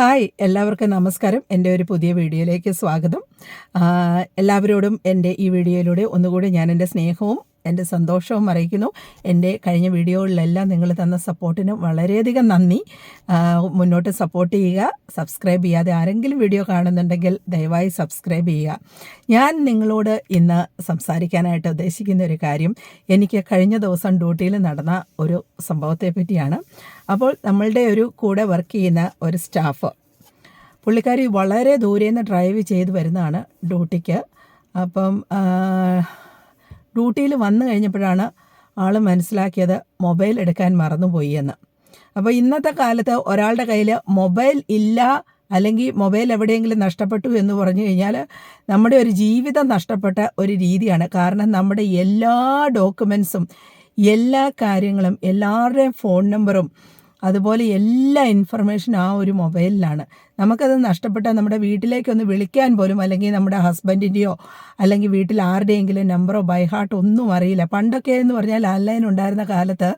Hi എല്ലാവർക്കും നമസ്കാരം. എന്റെ ഒരു പുതിയ വീഡിയോയിലേക്ക് സ്വാഗതം. എല്ലാവരോടും എന്റെ ഈ വീഡിയോയിലൂടെ ഒന്നുകൂടി ഞാൻ എന്റെ സ്നേഹവും എന്റെ സന്തോഷവും അറിയിക്കുന്നു. എന്റെ കഴിഞ്ഞ വീഡിയോകളിലെല്ലാം നിങ്ങൾ തന്ന സപ്പോർട്ടിന് വളരെയധികം നന്ദി. മുന്നോട്ട് സപ്പോർട്ട് ചെയ്യുക സബ്സ്ക്രൈബ് ചെയ്യാതെ ആരെങ്കിലും വീഡിയോ കാണുന്നുണ്ടെങ്കിൽ ദയവായി സബ്സ്ക്രൈബ് ചെയ്യുക. ഞാൻ നിങ്ങളോട് ഇന്ന് സംസാരിക്കാനായിട്ട് ഉദ്ദേശിക്കുന്ന ഒരു കാര്യം എനിക്ക് കഴിഞ്ഞ ദിവസം ഡ്യൂട്ടിയിൽ നടന്ന ഒരു സംഭവത്തെ പറ്റിയാണ് അപ്പോൾ നമ്മളുടെ ഒരു കൂടെ വർക്ക് ചെയ്യുന്ന ഒരു സ്റ്റാഫ് പുള്ളിക്കാരി വളരെ ദൂരെ നിന്ന് ഡ്രൈവ് ചെയ്ത് വരുന്നതാണ് ഡ്യൂട്ടിക്ക്. അപ്പം ഡ്യൂട്ടിയിൽ വന്നു കഴിഞ്ഞപ്പോഴാണ് ആൾ മനസ്സിലാക്കിയത് മൊബൈൽ എടുക്കാൻ മറന്നുപോയി എന്ന്. അപ്പോൾ ഇന്നത്തെ കാലത്ത് ഒരാളുടെ കയ്യിൽ മൊബൈൽ ഇല്ല അല്ലെങ്കിൽ മൊബൈൽ എവിടെയെങ്കിലും നഷ്ടപ്പെട്ടു എന്ന് പറഞ്ഞു കഴിഞ്ഞാൽ നമ്മുടെ ഒരു ജീവിതം നഷ്ടപ്പെട്ട ഒരു രീതിയാണ്. കാരണം നമ്മുടെ എല്ലാ ഡോക്യുമെൻസും എല്ലാ കാര്യങ്ങളും എല്ലാവരുടെയും ഫോൺ നമ്പറും അതുപോലെ എല്ലാ ഇൻഫർമേഷനും ആ ഒരു മൊബൈലിലാണ് നമുക്കത് നഷ്ടപ്പെട്ടാൽ നമ്മുടെ വീട്ടിലേക്കൊന്ന് വിളിക്കാൻ പോലും അല്ലെങ്കിൽ നമ്മുടെ ഹസ്ബൻഡിന്റെയോ അല്ലെങ്കിൽ വീട്ടിൽ ആരുടെയെങ്കിലും നമ്പറോ ബൈ ഹാർട്ട് ഒന്നും അറിയില്ല. പണ്ടൊക്കെ എന്ന് പറഞ്ഞാൽ ലാൻഡ് ഉണ്ടായിരുന്ന കാലത്ത്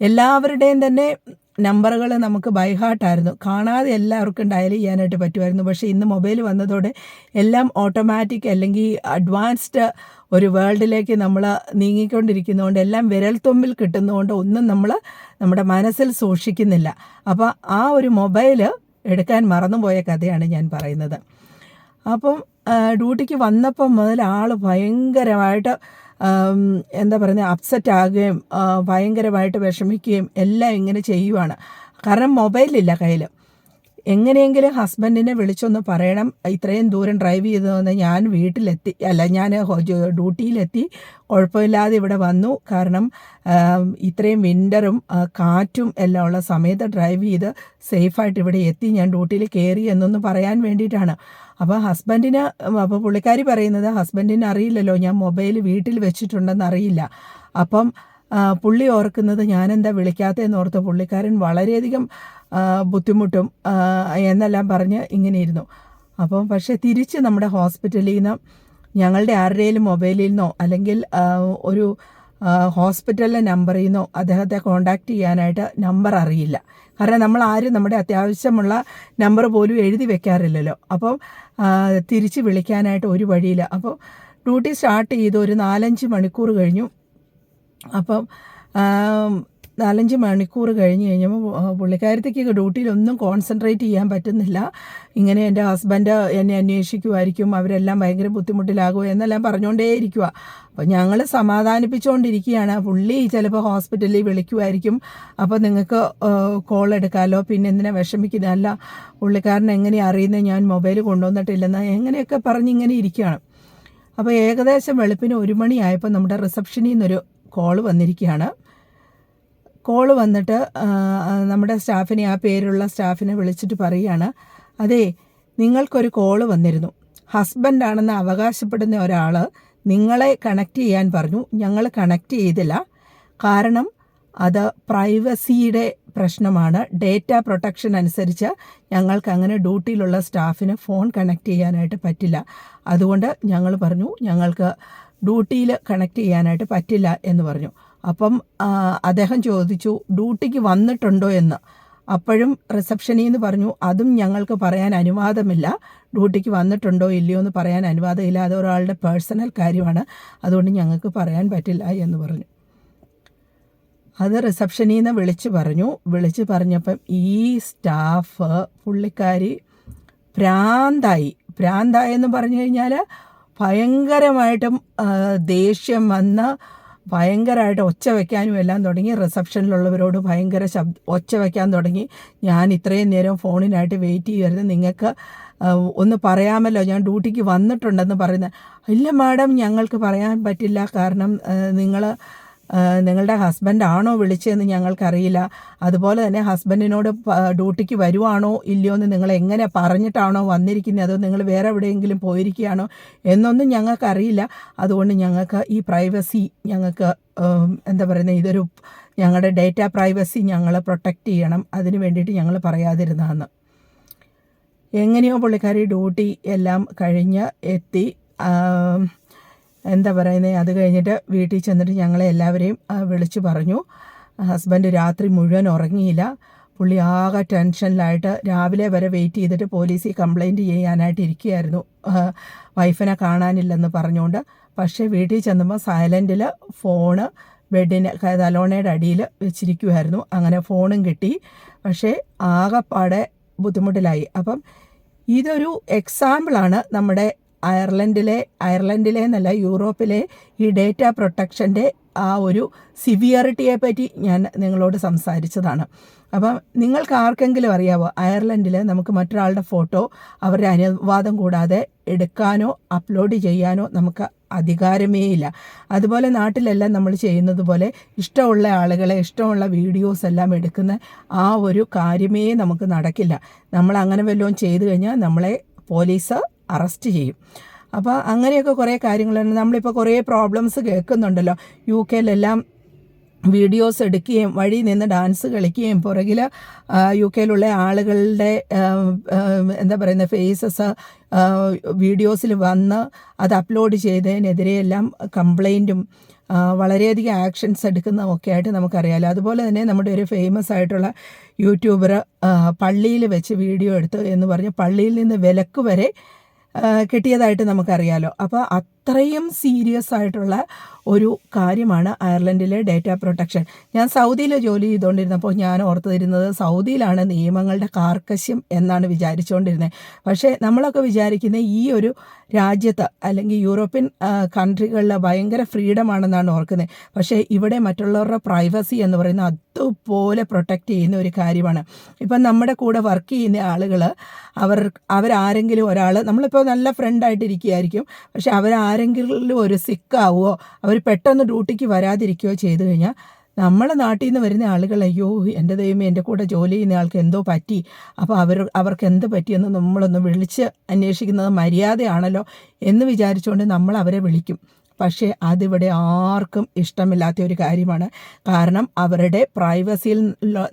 എല്ലാവരുടെയും തന്നെ നമ്പറുകൾ നമുക്ക് ബൈഹാർട്ടായിരുന്നു കാണാതെ എല്ലാവർക്കും ഡയൽ ചെയ്യാനായിട്ട് പറ്റുമായിരുന്നു. പക്ഷേ ഇന്ന് മൊബൈൽ വന്നതോടെ എല്ലാം ഓട്ടോമാറ്റിക് അല്ലെങ്കിൽ അഡ്വാൻസ്ഡ് ഒരു വേൾഡിലേക്ക് നമ്മൾ നീങ്ങിക്കൊണ്ടിരിക്കുന്നതുകൊണ്ട് എല്ലാം വിരൽത്തുമ്പിൽ കിട്ടുന്നതുകൊണ്ട് ഒന്നും നമ്മൾ നമ്മുടെ മനസ്സിൽ സൂക്ഷിക്കുന്നില്ല. അപ്പോൾ ആ ഒരു മൊബൈൽ എടുക്കാൻ മറന്നുപോയ കഥയാണ് ഞാൻ പറയുന്നത്. അപ്പം ഡ്യൂട്ടിക്ക് വന്നപ്പം മുതൽ ആൾ ഭയങ്കരമായിട്ട് എന്താ പറയുന്നത് അപ്സെറ്റ് ആകുകയും ഭയങ്കരമായിട്ട് വിഷമിക്കുകയും എല്ലാം ഇങ്ങനെ ചെയ്യുവാണ്. കാരണം മൊബൈലില്ല കയ്യിൽ എങ്ങനെയെങ്കിലും ഹസ്ബൻഡിനെ വിളിച്ചൊന്ന് പറയണം. ഇത്രയും ദൂരം ഡ്രൈവ് ചെയ്ത് വന്ന് ഞാൻ വീട്ടിലെത്തി. അല്ല ഞാൻ ഡ്യൂട്ടിയിലെത്തി. കുഴപ്പമില്ലാതെ ഇവിടെ വന്നു. കാരണം ഇത്രയും വിന്ററും കാറ്റും എല്ലാം ഉള്ള സമയത്ത് ഡ്രൈവ് ചെയ്ത് സേഫായിട്ട് ഇവിടെ എത്തി. ഞാൻ ഡ്യൂട്ടിയിൽ കയറി എന്നൊന്ന് പറയാൻ വേണ്ടിയിട്ടാണ്. അപ്പോൾ ഹസ്ബൻഡിന് അപ്പോൾ പുള്ളിക്കാരി പറയുന്നത് ഹസ്ബൻഡിന് അറിയില്ലല്ലോ ഞാൻ മൊബൈൽ വീട്ടിൽ വെച്ചിട്ടുണ്ടെന്ന് അറിയില്ല. അപ്പം പുള്ളി ഓർക്കുന്നത് ഞാനെന്താ വിളിക്കാത്തതെന്ന് ഓർത്ത് പുള്ളിക്കാരൻ വളരെയധികം ബുദ്ധിമുട്ടും എന്നെല്ലാം പറഞ്ഞ് ഇങ്ങനെ ഇരുന്നു അപ്പം പക്ഷേ തിരിച്ച് നമ്മുടെ ഹോസ്പിറ്റലിൽ നിന്ന് ഞങ്ങളുടെ ആരുടെയും മൊബൈലിൽ നിന്നോ അല്ലെങ്കിൽ ഒരു ഹോസ്പിറ്റലിലെ നമ്പറിൽ നിന്നോ അദ്ദേഹത്തെ കോണ്ടാക്ട് ചെയ്യാനായിട്ട് നമ്പർ അറിയില്ല. കാരണം നമ്മൾ ആരും നമ്മുടെ അത്യാവശ്യമുള്ള നമ്പർ പോലും എഴുതി വെക്കാറില്ലല്ലോ. അപ്പം തിരിച്ച് വിളിക്കാനായിട്ട് ഒരു വഴിയില്ല. അപ്പോൾ ഡ്യൂട്ടി സ്റ്റാർട്ട് ചെയ്ത് ഒരു നാലഞ്ച് മണിക്കൂർ കഴിഞ്ഞു. അപ്പം നാലഞ്ച് മണിക്കൂർ കഴിഞ്ഞ് കഴിഞ്ഞപ്പോൾ പുള്ളിക്കാരത്തേക്ക് ഡ്യൂട്ടിയിലൊന്നും കോൺസെൻട്രേറ്റ് ചെയ്യാൻ പറ്റുന്നില്ല. ഇങ്ങനെ എന്റെ ഹസ്ബൻഡ് എന്നെ അന്വേഷിക്കുമായിരിക്കും അവരെല്ലാം ഭയങ്കര ബുദ്ധിമുട്ടിലാകുമോ എന്നെല്ലാം പറഞ്ഞുകൊണ്ടേയിരിക്കുക അപ്പോൾ ഞങ്ങൾ സമാധാനിപ്പിച്ചുകൊണ്ടിരിക്കുകയാണ് പുള്ളി ചിലപ്പോൾ ഹോസ്പിറ്റലിൽ വിളിക്കുമായിരിക്കും അപ്പോൾ നിങ്ങൾക്ക് കോൾ എടുക്കാമല്ലോ പിന്നെ എന്തിനാ വിഷമിക്കുന്നതല്ല പുള്ളിക്കാരൻ എങ്ങനെയാണ് അറിയുന്നത് ഞാൻ മൊബൈൽ കൊണ്ടുവന്നിട്ടില്ലെന്ന് എങ്ങനെയൊക്കെ പറഞ്ഞ് ഇങ്ങനെ ഇരിക്കുകയാണ്. അപ്പോൾ ഏകദേശം വെളുപ്പിന് ഒരു മണിയായപ്പോൾ നമ്മുടെ റിസപ്ഷനിൽ നിന്നൊരു കോൾ വന്നിരിക്കുകയാണ്. കോൾ വന്നിട്ട് നമ്മുടെ സ്റ്റാഫിനെ ആ പേരുള്ള സ്റ്റാഫിനെ വിളിച്ചിട്ട് പറയുകയാണ് അതെ നിങ്ങൾക്കൊരു കോൾ വന്നിരുന്നു. ഹസ്ബൻഡാണെന്ന് അവകാശപ്പെടുന്ന ഒരാൾ നിങ്ങളെ കണക്ട് ചെയ്യാൻ പറഞ്ഞു. ഞങ്ങൾ കണക്ട് ചെയ്തില്ല. കാരണം അത് പ്രൈവസിയുടെ പ്രശ്നമാണ്. ഡേറ്റ പ്രൊട്ടക്ഷൻ അനുസരിച്ച് ഞങ്ങൾക്ക് അങ്ങനെ ഡ്യൂട്ടിയിലുള്ള സ്റ്റാഫിന് ഫോൺ കണക്ട് ചെയ്യാനായിട്ട് പറ്റില്ല. അതുകൊണ്ട് ഞങ്ങൾ പറഞ്ഞു ഞങ്ങൾക്ക് ഡ്യൂട്ടിയിൽ കണക്ട് ചെയ്യാനായിട്ട് പറ്റില്ല എന്ന് പറഞ്ഞു. അപ്പം അദ്ദേഹം ചോദിച്ചു ഡ്യൂട്ടിക്ക് വന്നിട്ടുണ്ടോ എന്ന്? അപ്പോഴും റിസപ്ഷനിൽ നിന്ന് പറഞ്ഞു അതും ഞങ്ങൾക്ക് പറയാൻ അനുവാദമില്ല. ഡ്യൂട്ടിക്ക് വന്നിട്ടുണ്ടോ ഇല്ലയോ എന്ന് പറയാൻ അനുവാദമില്ല അത് ഒരാളുടെ പേഴ്സണൽ കാര്യമാണ്. അതുകൊണ്ട് ഞങ്ങൾക്ക് പറയാൻ പറ്റില്ല എന്ന് പറഞ്ഞു. അത് റിസപ്ഷനിൽ നിന്ന് വിളിച്ച് പറഞ്ഞു. വിളിച്ച് പറഞ്ഞപ്പം ഈ സ്റ്റാഫ് പുള്ളിക്കാരി ഭ്രാന്തായി ഭ്രാന്തായെന്ന് പറഞ്ഞു കഴിഞ്ഞാൽ ഭയങ്കരമായിട്ടും ദേഷ്യം വന്ന് ഭയങ്കരമായിട്ട് ഒച്ച വയ്ക്കാനും എല്ലാം തുടങ്ങി. റിസപ്ഷനിലുള്ളവരോട് ഭയങ്കര ശബ്ദ ഒച്ച വയ്ക്കാൻ തുടങ്ങി. ഞാൻ ഇത്രയും നേരം ഫോണിനായിട്ട് വെയിറ്റ് ചെയ്യരുത് നിങ്ങൾക്ക് ഒന്ന് പറയാമല്ലോ ഞാൻ ഡ്യൂട്ടിക്ക് വന്നിട്ടുണ്ടെന്ന് പറയുന്നത്. ഇല്ല മാഡം ഞങ്ങൾക്ക് പറയാൻ പറ്റില്ല. കാരണം നിങ്ങൾ നിങ്ങളുടെ ഹസ്ബൻഡ് ആണോ വിളിച്ചതെന്ന് ഞങ്ങൾക്കറിയില്ല. അതുപോലെ തന്നെ ഹസ്ബൻഡിനോട് ഡ്യൂട്ടിക്ക് വരുവാണോ ഇല്ലയോ എന്ന് നിങ്ങൾ എങ്ങനെ പറഞ്ഞിട്ടാണോ വന്നിരിക്കുന്നത്? അതോ നിങ്ങൾ വേറെ എവിടെയെങ്കിലും പോയിരിക്കുകയാണോ എന്നൊന്നും ഞങ്ങൾക്കറിയില്ല. അതുകൊണ്ട് ഞങ്ങൾക്ക് ഈ പ്രൈവസി ഞങ്ങൾക്ക് എന്താ പറയുന്നത് ഇതൊരു ഞങ്ങളുടെ ഡേറ്റ പ്രൈവസി ഞങ്ങൾ പ്രൊട്ടക്റ്റ് ചെയ്യണം. അതിന് വേണ്ടിയിട്ട് ഞങ്ങൾ പറയാതിരുന്നതെന്ന് എങ്ങനെയോ പുള്ളിക്കാരി ഡ്യൂട്ടി എല്ലാം കഴിഞ്ഞ് എത്തി. എന്താ പറയുന്നത് അത് കഴിഞ്ഞിട്ട് വീട്ടിൽ ചെന്നിട്ട് ഞങ്ങളെ എല്ലാവരെയും വിളിച്ച് പറഞ്ഞു. ഹസ്ബൻഡ് രാത്രി മുഴുവൻ ഉറങ്ങിയില്ല. പുള്ളി ആകെ ടെൻഷനിലായിട്ട് രാവിലെ വരെ വെയിറ്റ് ചെയ്തിട്ട് പോലീസിൽ കംപ്ലൈന്റ് ചെയ്യാനായിട്ട് ഇരിക്കുകയായിരുന്നു. വൈഫിനെ കാണാനില്ലെന്ന് പറഞ്ഞുകൊണ്ട്. പക്ഷേ വീട്ടിൽ ചെന്നുമ്പോൾ സൈലന്റിൽ ഫോണ് ബെഡിന് തലോണയുടെ അടിയിൽ വെച്ചിരിക്കുമായിരുന്നു അങ്ങനെ ഫോണും കിട്ടി. പക്ഷേ ആകെപ്പാടെ ബുദ്ധിമുട്ടിലായി. അപ്പം ഇതൊരു എക്സാമ്പിളാണ് നമ്മുടെ അയർലൻഡിലെ അയർലൻഡിലെ എന്നല്ല യൂറോപ്പിലെ ഈ ഡേറ്റ പ്രൊട്ടക്ഷന്റെ ആ ഒരു സിവിയറിറ്റിയെ പറ്റി ഞാൻ നിങ്ങളോട് സംസാരിച്ചതാണ്. അപ്പം നിങ്ങൾക്ക് ആർക്കെങ്കിലും അറിയാവോ അയർലൻഡിൽ നമുക്ക് മറ്റൊരാളുടെ ഫോട്ടോ അവരുടെ അനുവാദം കൂടാതെ എടുക്കാനോ അപ്ലോഡ് ചെയ്യാനോ നമുക്ക് അധികാരമേ ഇല്ല. അതുപോലെ നാട്ടിലെല്ലാം നമ്മൾ ചെയ്യുന്നത് പോലെ ഇഷ്ടമുള്ള ആളുകളെ ഇഷ്ടമുള്ള വീഡിയോസ് എല്ലാം എടുക്കുന്ന ആ ഒരു കാര്യമേ നമുക്ക് നടക്കില്ല. നമ്മൾ അങ്ങനെ വല്ലതും ചെയ്തു കഴിഞ്ഞാൽ നമ്മളെ പോലീസ് അറസ്റ്റ് ചെയ്യും. അപ്പോൾ അങ്ങനെയൊക്കെ കുറേ കാര്യങ്ങളുണ്ട്. നമ്മളിപ്പോൾ കുറേ പ്രോബ്ലംസ് കേൾക്കുന്നുണ്ടല്ലോ. യു കെയിലെല്ലാം വീഡിയോസ് എടുക്കുകയും വഴി നിന്ന് ഡാൻസ് കളിക്കുകയും പുറകിൽ യു കെയിലുള്ള ആളുകളുടെ എന്താ പറയുന്ന ഫേസസ് വീഡിയോസിൽ വന്ന് അത് അപ്ലോഡ് ചെയ്തതിനെതിരെയെല്ലാം കംപ്ലൈന്റും വളരെയധികം ആക്ഷൻസ് എടുക്കുന്നതൊക്കെ ആയിട്ട് നമുക്കറിയാമല്ലോ അതുപോലെ തന്നെ നമ്മുടെ ഒരു ഫേമസ് ആയിട്ടുള്ള യൂട്യൂബർ പള്ളിയിൽ വെച്ച് വീഡിയോ എടുത്തു എന്ന് പറഞ്ഞ് പള്ളിയിൽ നിന്ന് വിലക്ക് വരെ കിട്ടിയതായിട്ട് നമുക്കറിയാലോ. അപ്പോൾ അത്രയും സീരിയസ് ആയിട്ടുള്ള ഒരു കാര്യമാണ് അയർലൻഡിലെ ഡേറ്റ പ്രൊട്ടക്ഷൻ ഞാൻ സൗദിയിൽ ജോലി ചെയ്തുകൊണ്ടിരുന്നപ്പോൾ ഞാൻ ഓർത്തിരുന്നത് സൗദിയിലാണ് നിയമങ്ങളുടെ കാർക്കശ്യം എന്നാണ് വിചാരിച്ചുകൊണ്ടിരുന്നത് പക്ഷേ നമ്മളൊക്കെ വിചാരിക്കുന്ന ഈ ഒരു രാജ്യത്ത് അല്ലെങ്കിൽ യൂറോപ്യൻ കൺട്രികളിൽ ഭയങ്കര ഫ്രീഡം ആണെന്നാണ് ഓർക്കുന്നത് പക്ഷേ ഇവിടെ മറ്റുള്ളവരുടെ പ്രൈവസി എന്ന് പറയുന്ന അതുപോലെ പ്രൊട്ടക്റ്റ് ചെയ്യുന്ന ഒരു കാര്യമാണ്. ഇപ്പം നമ്മുടെ കൂടെ വർക്ക് ചെയ്യുന്ന ആളുകൾ അവർ അവരാരെങ്കിലും ഒരാൾ നമ്മളിപ്പോൾ നല്ല ഫ്രണ്ടായിട്ടിരിക്കുകയായിരിക്കും പക്ഷെ അവരാരെങ്കിലും ഒരു സിക്കാവുകയോ അവർ പെട്ടെന്ന് ഡ്യൂട്ടിക്ക് വരാതിരിക്കുകയോ ചെയ്തു കഴിഞ്ഞാൽ നമ്മളെ നാട്ടിൽ നിന്ന് വരുന്ന ആളുകൾ അയ്യോ എന്റെ ദൈവമേ എന്റെ കൂടെ ജോലി ചെയ്യുന്ന ആൾക്ക് എന്തോ പറ്റി? അപ്പോൾ അവർ അവർക്ക് എന്ത് പറ്റിയെന്ന് നമ്മളൊന്ന് വിളിച്ച് അന്വേഷിക്കുന്നത് മര്യാദയാണല്ലോ എന്ന് വിചാരിച്ചുകൊണ്ട് നമ്മൾ അവരെ വിളിക്കും. പക്ഷേ അതിവിടെ ആർക്കും ഇഷ്ടമില്ലാത്ത ഒരു കാര്യമാണ്. കാരണം അവരുടെ പ്രൈവസിയിൽ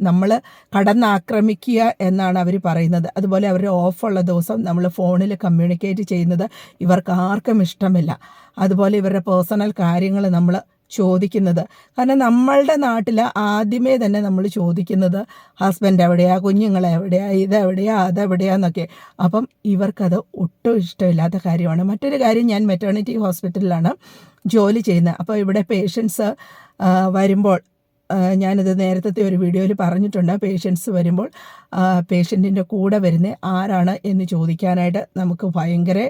നമ്മൾ കടന്നാക്രമിക്കുക എന്നാണ് അവർ പറയുന്നത്. അതുപോലെ അവരുടെ ഓഫുള്ള ദിവസം നമ്മൾ ഫോണിൽ കമ്മ്യൂണിക്കേറ്റ് ചെയ്യുന്നത് ഇവർക്ക് ആർക്കും ഇഷ്ടമില്ല. അതുപോലെ ഇവരുടെ പേഴ്സണൽ കാര്യങ്ങൾ നമ്മൾ ചോദിക്കുന്നത്. കാരണം നമ്മളുടെ നാട്ടിൽ ആദ്യമേ തന്നെ നമ്മൾ ചോദിക്കുന്നത് ഹസ്ബൻഡ് എവിടെയാ? കുഞ്ഞുങ്ങൾ എവിടെയാ? ഇതെവിടെയാ അതെവിടെയാന്നൊക്കെ അപ്പം ഇവർക്കത് ഒട്ടും ഇഷ്ടമില്ലാത്ത കാര്യമാണ്. മറ്റൊരു കാര്യം ഞാൻ മെറ്റേണിറ്റി ഹോസ്പിറ്റലിലാണ് ജോലി ചെയ്യുന്നത്. അപ്പോൾ ഇവിടെ പേഷ്യൻസ് വരുമ്പോൾ ഞാനിത് നേരത്തെ ഒരു വീഡിയോയിൽ പറഞ്ഞിട്ടുണ്ട്. പേഷ്യൻസ് വരുമ്പോൾ പേഷ്യന്റിന്റെ കൂടെ വരുന്ന ആരാണ് എന്ന് ചോദിക്കാനായിട്ട് നമുക്ക് ഭയങ്കര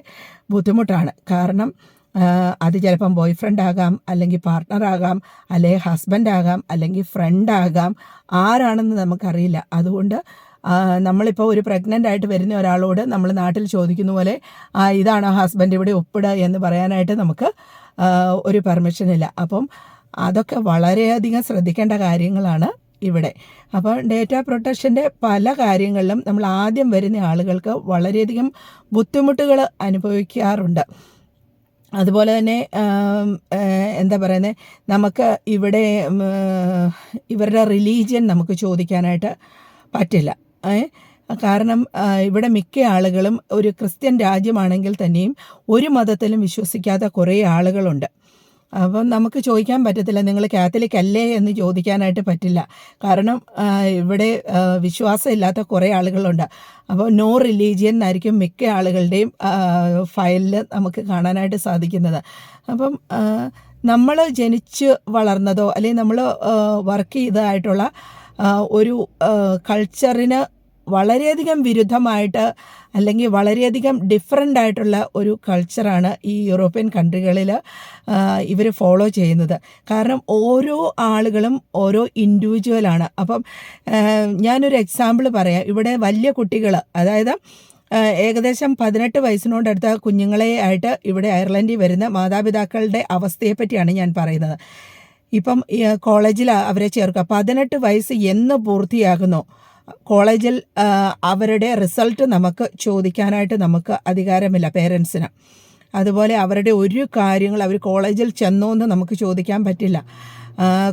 ബുദ്ധിമുട്ടാണ്. കാരണം അത് ചിലപ്പം ബോയ് ഫ്രണ്ട് ആകാം അല്ലെങ്കിൽ പാർട്ട്ണർ ആകാം അല്ലെങ്കിൽ ഹസ്ബൻഡ് ആകാം അല്ലെങ്കിൽ ഫ്രണ്ട് ആകാം. ആരാണെന്ന് നമുക്കറിയില്ല. അതുകൊണ്ട് നമ്മളിപ്പോൾ ഒരു പ്രഗ്നന്റ് ആയിട്ട് വരുന്ന ഒരാളോട് നമ്മൾ നാട്ടിൽ ചോദിക്കുന്ന പോലെ ഇതാണ് ഹസ്ബൻഡ് ഇവിടെ ഒപ്പിടുക എന്ന് പറയാനായിട്ട് നമുക്ക് ഒരു പെർമിഷൻ ഇല്ല. അപ്പം അതൊക്കെ വളരെയധികം ശ്രദ്ധിക്കേണ്ട കാര്യങ്ങളാണ് ഇവിടെ. അപ്പോൾ ഡേറ്റ പ്രൊട്ടക്ഷന്റെ പല കാര്യങ്ങളിലും നമ്മൾ ആദ്യം വരുന്ന ആളുകൾക്ക് വളരെയധികം ബുദ്ധിമുട്ടുകൾ അനുഭവിക്കാറുണ്ട്. അതുപോലെ തന്നെ എന്താ പറയുന്നത് നമുക്ക് ഇവിടെ ഇവരുടെ റിലീജിയൻ നമുക്ക് ചോദിക്കാനായിട്ട് പറ്റില്ല. കാരണം ഇവിടെ മിക്ക ആളുകളും ഒരു ക്രിസ്ത്യൻ രാജ്യമാണെങ്കിൽ തന്നെയും ഒരു മതത്തിലും വിശ്വസിക്കാത്ത കുറേ ആളുകളുണ്ട്. അപ്പം നമുക്ക് ചോദിക്കാൻ പറ്റത്തില്ല നിങ്ങൾ കാത്തലിക് അല്ലേ എന്ന് ചോദിക്കാനായിട്ട് പറ്റില്ല. കാരണം ഇവിടെ വിശ്വാസമില്ലാത്ത കുറേ ആളുകളുണ്ട്. അപ്പോൾ നോ റിലീജിയൻ എന്നായിരിക്കും മിക്ക ആളുകളുടെയും ഫയലിൽ നമുക്ക് കാണാനായിട്ട് സാധിക്കുന്നത്. അപ്പം നമ്മൾ ജനിച്ച് വളർന്നതോ അല്ലെങ്കിൽ നമ്മൾ വർക്ക് ചെയ്തതായിട്ടുള്ള ഒരു കൾച്ചറിന് വളരെയധികം വിരുദ്ധമായിട്ട് അല്ലെങ്കിൽ വളരെയധികം ഡിഫറെന്റ് ആയിട്ടുള്ള ഒരു കൾച്ചറാണ് ഈ യൂറോപ്യൻ കൺട്രികളിൽ ഇവർ ഫോളോ ചെയ്യുന്നത്. കാരണം ഓരോ ആളുകളും ഓരോ ഇൻഡിവിജ്വലാണ് അപ്പം ഞാനൊരു എക്സാമ്പിൾ പറയാം. ഇവിടെ വലിയ കുട്ടികൾ അതായത് ഏകദേശം പതിനെട്ട് വയസ്സിനോടടുത്ത കുഞ്ഞുങ്ങളെ ആയിട്ട് ഇവിടെ അയർലൻഡിൽ വരുന്ന മാതാപിതാക്കളുടെ അവസ്ഥയെപ്പറ്റിയാണ് ഞാൻ പറയുന്നത്. ഇപ്പം കോളേജിൽ അവരെ ചേർക്കുക. പതിനെട്ട് വയസ്സ് എന്ന് പൂർത്തിയാകുന്നു. കോളേജിൽ അവരുടെ റിസൾട്ട് നമുക്ക് ചോദിക്കാനായിട്ട് നമുക്ക് അധികാരമില്ല പേരൻസിന്. അതുപോലെ അവരുടെ ഒരു കാര്യങ്ങൾ അവർ കോളേജിൽ ചെന്നോ എന്ന് നമുക്ക് ചോദിക്കാൻ പറ്റില്ല.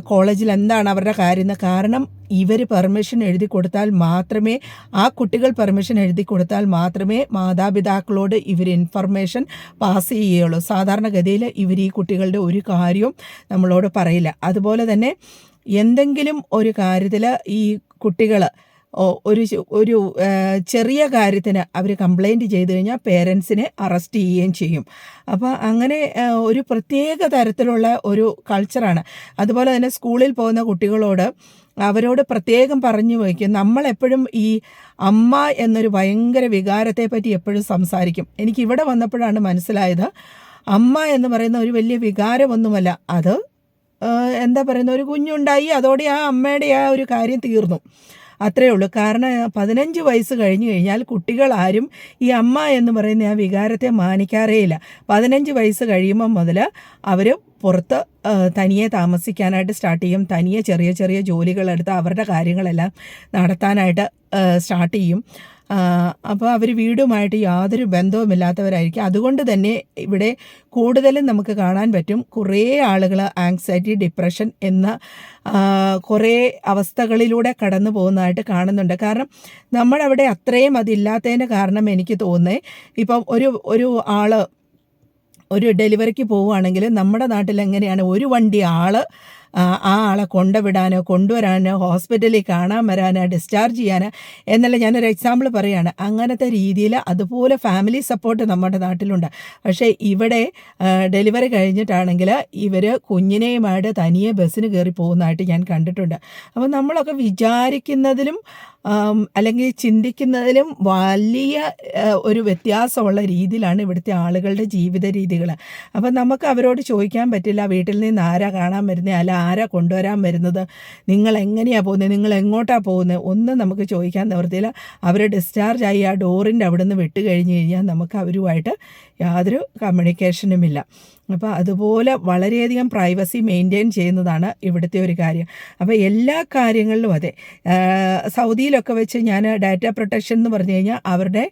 കോളേജിൽ എന്താണ് അവരുടെ കാര്യം കാരണം ഇവർ പെർമിഷൻ എഴുതി കൊടുത്താൽ മാത്രമേ ആ കുട്ടികൾ പെർമിഷൻ എഴുതി കൊടുത്താൽ മാത്രമേ മാതാപിതാക്കളോട് ഇവർ ഇൻഫർമേഷൻ പാസ് ചെയ്യുകയുള്ളൂ. സാധാരണഗതിയിൽ ഇവർ ഈ കുട്ടികളുടെ ഒരു കാര്യവും നമ്മളോട് പറയില്ല. അതുപോലെ തന്നെ എന്തെങ്കിലും ഒരു കാര്യത്തിൽ ഈ കുട്ടികൾ ഒരു ഒരു ചെറിയ കാര്യത്തിന് അവർ കംപ്ലൈന്റ് ചെയ്തു കഴിഞ്ഞാൽ പേരൻസിനെ അറസ്റ്റ് ചെയ്യുകയും ചെയ്യും. അപ്പോൾ അങ്ങനെ ഒരു പ്രത്യേക തരത്തിലുള്ള ഒരു കൾച്ചറാണ് അതുപോലെ തന്നെ സ്കൂളിൽ പോകുന്ന കുട്ടികളോട് അവരോട് പ്രത്യേകം പറഞ്ഞു വയ്ക്കും. നമ്മളെപ്പോഴും ഈ അമ്മ എന്നൊരു ഭയങ്കര വികാരത്തെ പറ്റി എപ്പോഴും സംസാരിക്കും. എനിക്ക് ഇവിടെ വന്നപ്പോഴാണ് മനസ്സിലായത്. അമ്മ എന്ന് പറയുന്ന ഒരു വലിയ വികാരമൊന്നുമല്ല. അത് എന്താ പറയുന്ന ഒരു കുഞ്ഞുണ്ടായി അതോടെ ആ അമ്മയുടെ ആ ഒരു കാര്യം തീർന്നു. അത്രേ ഉള്ളൂ. കാരണം പതിനഞ്ച് വയസ്സ് കഴിഞ്ഞു കഴിഞ്ഞാൽ കുട്ടികൾ ആരും ഈ അമ്മ എന്ന് പറയുന്ന ആ വികാരത്തെ മാനിക്കാറേയില്ല പതിനഞ്ച് വയസ്സ് കഴിയുമ്പം മുതൽ അവർ പുറത്ത് തനിയെ താമസിക്കാനായിട്ട് സ്റ്റാർട്ട് ചെയ്യും. തനിയെ ചെറിയ ചെറിയ ജോലികളെടുത്ത് അവരുടെ കാര്യങ്ങളെല്ലാം നടത്താനായിട്ട് സ്റ്റാർട്ട് ചെയ്യും. അപ്പോൾ അവർ വീടുമായിട്ട് യാതൊരു ബന്ധവുമില്ലാത്തവരായിരിക്കും. അതുകൊണ്ട് തന്നെ ഇവിടെ കൂടുതലും നമുക്ക് കാണാൻ പറ്റും കുറേ ആളുകൾ ആങ്സൈറ്റി ഡിപ്രഷൻ എന്ന കുറേ അവസ്ഥകളിലൂടെ കടന്നു പോകുന്നതായിട്ട് കാണുന്നുണ്ട്. കാരണം നമ്മളവിടെ അത്രയും അതില്ലാത്തതിന്റെ കാരണം എനിക്ക് തോന്നുന്നത് ഇപ്പം ഒരു ഒരു ആൾ ഒരു ഡെലിവറിക്ക് പോവുകയാണെങ്കിൽ നമ്മുടെ നാട്ടിൽ എങ്ങനെയാണ് ഒരു വണ്ടി ആൾ ആ ആളെ കൊണ്ടുവിടാനോ കൊണ്ടുവരാനോ ഹോസ്പിറ്റലിൽ കാണാൻ വരാനോ ഡിസ്ചാർജ് ചെയ്യാനോ എന്നല്ല ഞാനൊരു എക്സാമ്പിൾ പറയുകയാണ് അങ്ങനത്തെ രീതിയിൽ അതുപോലെ ഫാമിലി സപ്പോർട്ട് നമ്മുടെ നാട്ടിലുണ്ട്. പക്ഷേ ഇവിടെ ഡെലിവറി കഴിഞ്ഞിട്ടാണെങ്കിൽ ഇവർ കുഞ്ഞിനെയുമായിട്ട് തനിയെ ബസ്സിന് കയറി പോകുന്നതായിട്ട് ഞാൻ കണ്ടിട്ടുണ്ട്. അപ്പോൾ നമ്മളൊക്കെ വിചാരിക്കുന്നതിലും അല്ലെങ്കിൽ ചിന്തിക്കുന്നതിലും വലിയ ഒരു വ്യത്യാസമുള്ള രീതിയിലാണ് ഇവിടുത്തെ ആളുകളുടെ ജീവിത രീതികൾ. അപ്പം നമുക്ക് അവരോട് ചോദിക്കാൻ പറ്റില്ല വീട്ടിൽ നിന്ന് ആരാ കാണാൻ വരുന്നേ? അല്ല ആരാ കൊണ്ടുവരാൻ വരുന്നത്? നിങ്ങൾ എങ്ങനെയാണ് പോകുന്നത്? നിങ്ങൾ എങ്ങോട്ടാണ് പോകുന്നത്? ഒന്നും നമുക്ക് ചോദിക്കാൻ നിവർത്തിയില്ല അവർ ഡിസ്ചാർജ് ആയി ആ ഡോറിന്റെ അവിടെ നിന്ന് വിട്ട് കഴിഞ്ഞ് കഴിഞ്ഞാൽ നമുക്ക് അവരുമായിട്ട് യാതൊരു കമ്മ്യൂണിക്കേഷനുമില്ല അപ്പോൾ അതുപോലെ വളരെയധികം പ്രൈവസി മെയിന്റെയിൻ ചെയ്യുന്നതാണ് ഇവിടുത്തെ ഒരു കാര്യം. അപ്പോൾ എല്ലാ കാര്യങ്ങളിലും അതെ സൗദിയിലൊക്കെ വെച്ച് ഞാൻ ഡാറ്റ പ്രൊട്ടക്ഷൻ എന്ന് പറഞ്ഞു കഴിഞ്ഞാൽ അവരുടെ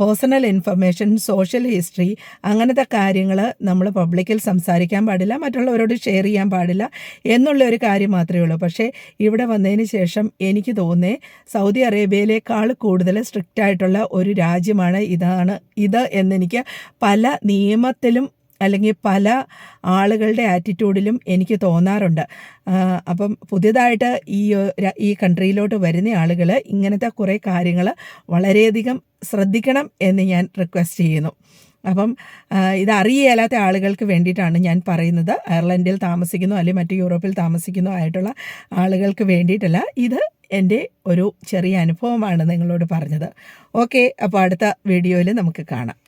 പേഴ്സണൽ ഇൻഫർമേഷൻ സോഷ്യൽ ഹിസ്റ്ററി അങ്ങനത്തെ കാര്യങ്ങൾ നമ്മൾ പബ്ലിക്കിൽ സംസാരിക്കാൻ പാടില്ല മറ്റുള്ളവരോട് ഷെയർ ചെയ്യാൻ പാടില്ല എന്നുള്ള ഒരു കാര്യം മാത്രമേ ഉള്ളൂ. പക്ഷേ ഇവിടെ വന്നതിന് ശേഷം എനിക്ക് തോന്നേ സൗദി അറേബ്യയിലേക്കാൾ കൂടുതൽ സ്ട്രിക്റ്റ് ആയിട്ടുള്ള ഒരു രാജ്യമാണ് ഇതാണ് ഇത് എന്നെനിക്ക് പല നിയമത്തിലും അല്ലെങ്കിൽ പല ആളുകളുടെ ആറ്റിറ്റ്യൂഡിലും എനിക്ക് തോന്നാറുണ്ട്. അപ്പം പുതിയതായിട്ട് ഈ ഈ കൺട്രിയിലോട്ട് വരുന്ന ആളുകൾ ഇങ്ങനത്തെ കുറേ കാര്യങ്ങൾ വളരെയധികം ശ്രദ്ധിക്കണം എന്ന് ഞാൻ റിക്വസ്റ്റ് ചെയ്യുന്നു. അപ്പം ഇത് അറിയേലാത്ത ആളുകൾക്ക് വേണ്ടിയിട്ടാണ് ഞാൻ പറയുന്നത്. അയർലൻഡിൽ താമസിക്കുന്നു അല്ലെങ്കിൽ മറ്റ് യൂറോപ്പിൽ താമസിക്കുന്നു ആയിട്ടുള്ള ആളുകൾക്ക് വേണ്ടിയിട്ടല്ല. ഇത് എന്റെ ഒരു ചെറിയ അനുഭവമാണ് നിങ്ങളോട് പറഞ്ഞത്. ഓക്കെ അപ്പോൾ അടുത്ത വീഡിയോയിൽ നമുക്ക് കാണാം.